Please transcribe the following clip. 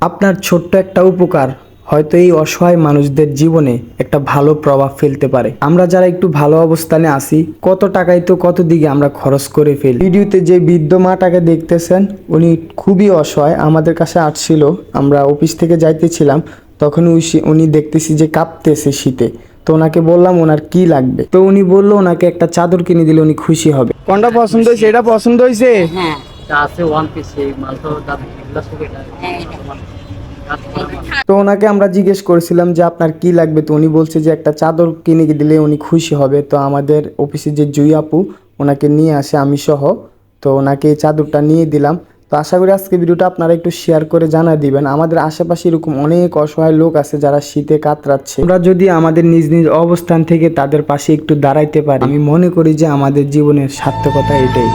আপনার ছোট্ট একটা উপকার হয়তো এই অসহায় মানুষদের জীবনে একটা ভালো প্রভাব ফেলতে পারে। আমরা যারা একটু ভালো অবস্থানে আসি কত টাকাই তো কত দিকে আমরা খরচ করে ফেলি। ভিডিওতে যে বৃদ্ধ মাটাকে দেখতেছেন, উনি খুবই অসহায়, আমাদের কাছে আসছিল, আমরা অফিস থেকে যাইতেছিলাম, তখন উনি দেখতেছি যে কাঁপতেছে শীতে। তো ওনাকে বললাম, ওনার কি লাগবে? তো উনি বলল, ওনাকে একটা চাদর কিনে দিলে উনি খুশি হবে। কোনটা পছন্দ হয়েছে? এটা পছন্দ হয়েছে? হ্যাঁ। এটা আছে ওয়ান পিস এই মালটা দাম এগুলো থেকে এটা হ্যাঁ। তো ওনাকে আমরা জিজ্ঞেস করেছিলাম যে আপনার কি লাগবে তো উনি বলছে যে একটা চাদর কিনে দিলে উনি খুশি হবে। তো আমাদের অফিসে যে জুই আপু ওনাকে নিয়ে আসে আমি সহ। তো ওনাকে এই চাদরটা নিয়ে দিলাম। তো আশা করি আজকে ভিডিওটা আপনারা একটু শেয়ার করে জানা দিবেন। আমাদের আশেপাশে এরকম অনেক অসহায় লোক আছে যারা শীতে কাতরাচ্ছে। আমরা যদি আমাদের নিজ নিজ অবস্থান থেকে তাদের পাশে একটু দাঁড়াইতে পারি আমি মনে করি যে আমাদের জীবনের সার্থকতা এটাই।